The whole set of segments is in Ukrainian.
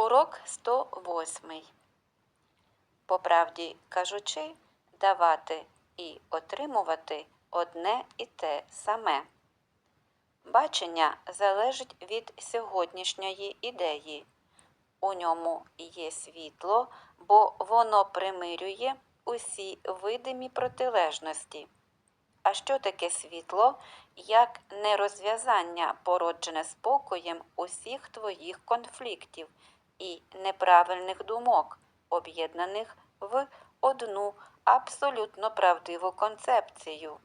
Урок 108. По правді кажучи, давати і отримувати одне і те саме. Бачення залежить від сьогоднішньої ідеї. У ньому є світло, бо воно примирює усі видимі протилежності. А що таке світло, як нерозв'язання, породжене спокоєм усіх твоїх конфліктів і неправильних думок, об'єднаних в одну абсолютно правдиву концепцію?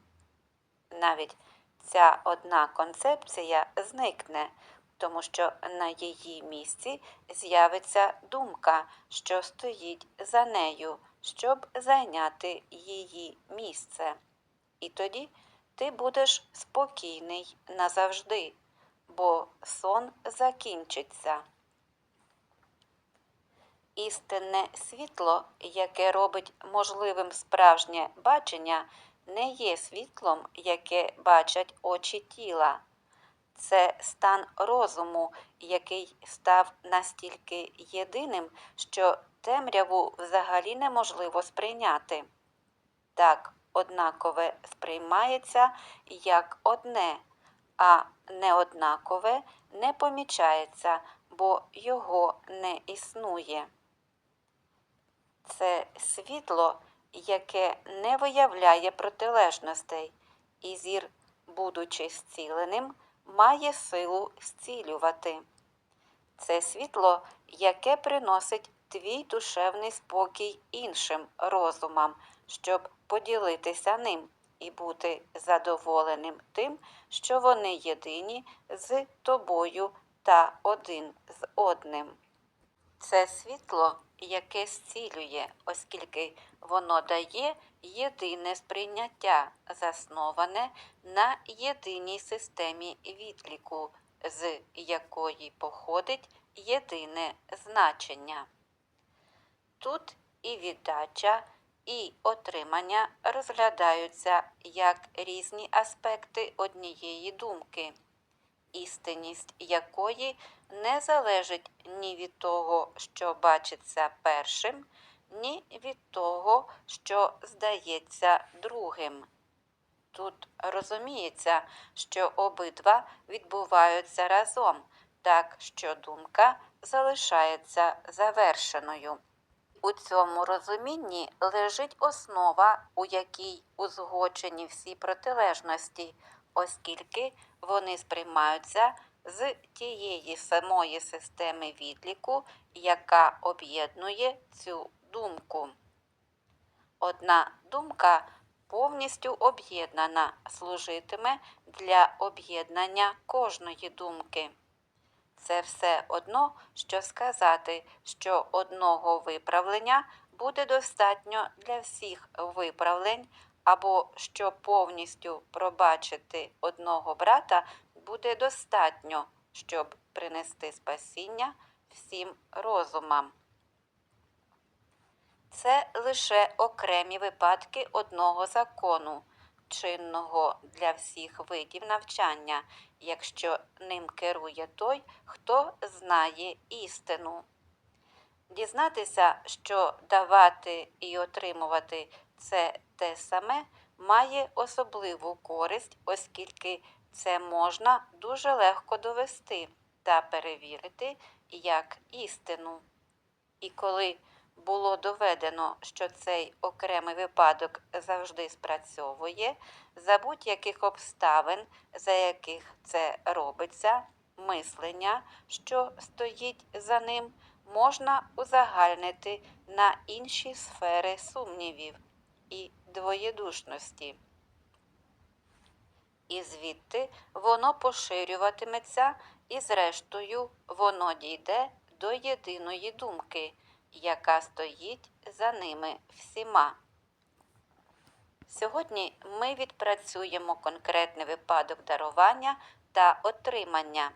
Навіть ця одна концепція зникне, тому що на її місці з'явиться думка, що стоїть за нею, щоб зайняти її місце. І тоді ти будеш спокійний назавжди, бо сон закінчиться. Істинне світло, яке робить можливим справжнє бачення, не є світлом, яке бачать очі тіла. Це стан розуму, який став настільки єдиним, що темряву взагалі неможливо сприйняти. Так, однакове сприймається як одне, а неоднакове не помічається, бо його не існує. Це світло, яке не виявляє протилежностей, і зір, будучи зціленим, має силу зцілювати. Це світло, яке приносить твій душевний спокій іншим розумам, щоб поділитися ним і бути задоволеним тим, що вони єдині з тобою та один з одним. Це світло, яке зцілює, оскільки воно дає єдине сприйняття, засноване на єдиній системі відліку, з якої походить єдине значення. Тут і віддача, і отримання розглядаються як різні аспекти однієї думки, істинність якої не залежить ні від того, що бачиться першим, ні від того, що здається другим. Тут розуміється, що обидва відбуваються разом, так що думка залишається завершеною. У цьому розумінні лежить основа, у якій узгоджені всі протилежності, оскільки вони сприймаються з тієї самої системи відліку, яка об'єднує цю думку. Одна думка повністю об'єднана служитиме для об'єднання кожної думки. Це все одно, що сказати, що одного виправлення буде достатньо для всіх виправлень, або що повністю пробачити одного брата буде достатньо, щоб принести спасіння всім розумам. Це лише окремі випадки одного закону, чинного для всіх видів навчання, якщо ним керує той, хто знає істину. Дізнатися, що давати і отримувати це те саме, має особливу користь, оскільки це можна дуже легко довести та перевірити як істину. І коли було доведено, що цей окремий випадок завжди спрацьовує, за будь-яких обставин, за яких це робиться, мислення, що стоїть за ним, можна узагальнити на інші сфери сумнівів і двоєдушності. І звідти воно поширюватиметься, і, зрештою, воно дійде до єдиної думки, яка стоїть за ними всіма. Сьогодні ми відпрацюємо конкретний випадок дарування та отримання.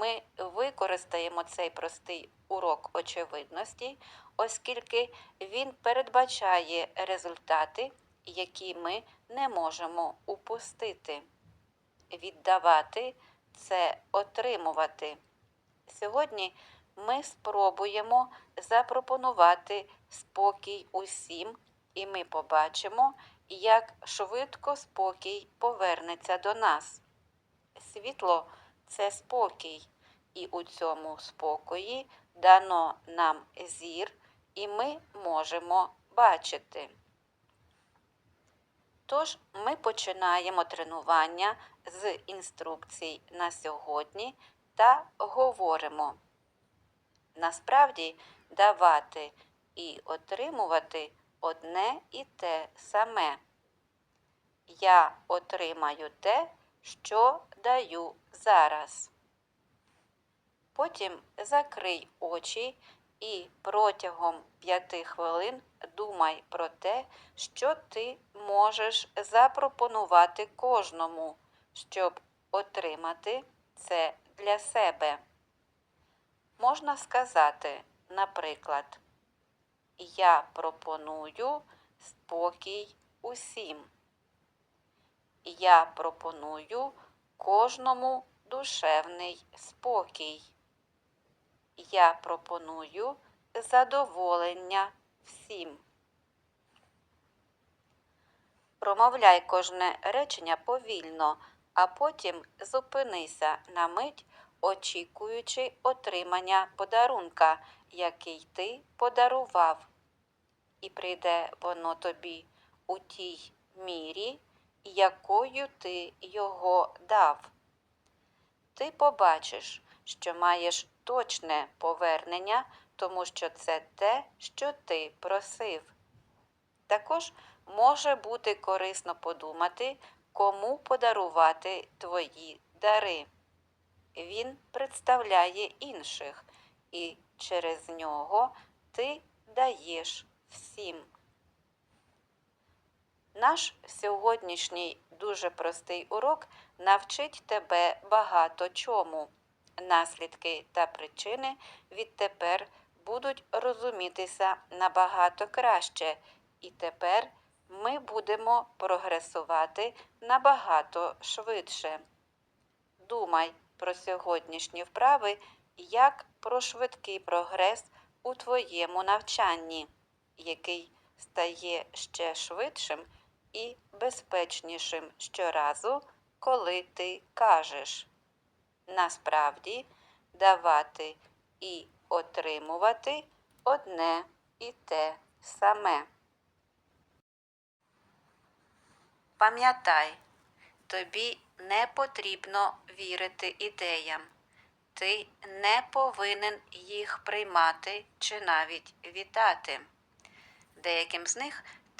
Ми використаємо цей простий урок очевидності, оскільки він передбачає результати, які ми не можемо упустити. Віддавати це отримувати. Сьогодні ми спробуємо запропонувати спокій усім, і ми побачимо, як швидко спокій повернеться до нас. Світло це спокій, і у цьому спокої дано нам зір, і ми можемо бачити. Тож ми починаємо тренування з інструкцій на сьогодні та говоримо. Насправді давати і отримувати одне і те саме. Я отримаю те, що даю зараз. Потім закрий очі і протягом п'яти хвилин думай про те, що ти можеш запропонувати кожному, щоб отримати це для себе. Можна сказати, наприклад, Я пропоную спокій усім. Я пропоную кожному душевний спокій. Я пропоную задоволення всім. Промовляй кожне речення повільно, а потім зупинися на мить, очікуючи отримання подарунка, який ти подарував. І прийде воно тобі у тій мірі, якою ти його дав. Ти побачиш, що маєш точне повернення, тому що це те, що ти просив. Також може бути корисно подумати, кому подарувати твої дари. Він представляє інших, і через нього ти даєш всім. Наш сьогоднішній дуже простий урок навчить тебе багато чому. Наслідки та причини відтепер будуть розумітися набагато краще, і тепер ми будемо прогресувати набагато швидше. Думай про сьогоднішні вправи як про швидкий прогрес у твоєму навчанні, який стає ще швидшим і безпечнішим щоразу, коли ти кажеш. Насправді, давати і отримувати одне і те саме. Пам'ятай, тобі не потрібно вірити ідеям. Ти не повинен їх приймати чи навіть вітати. Деяким з них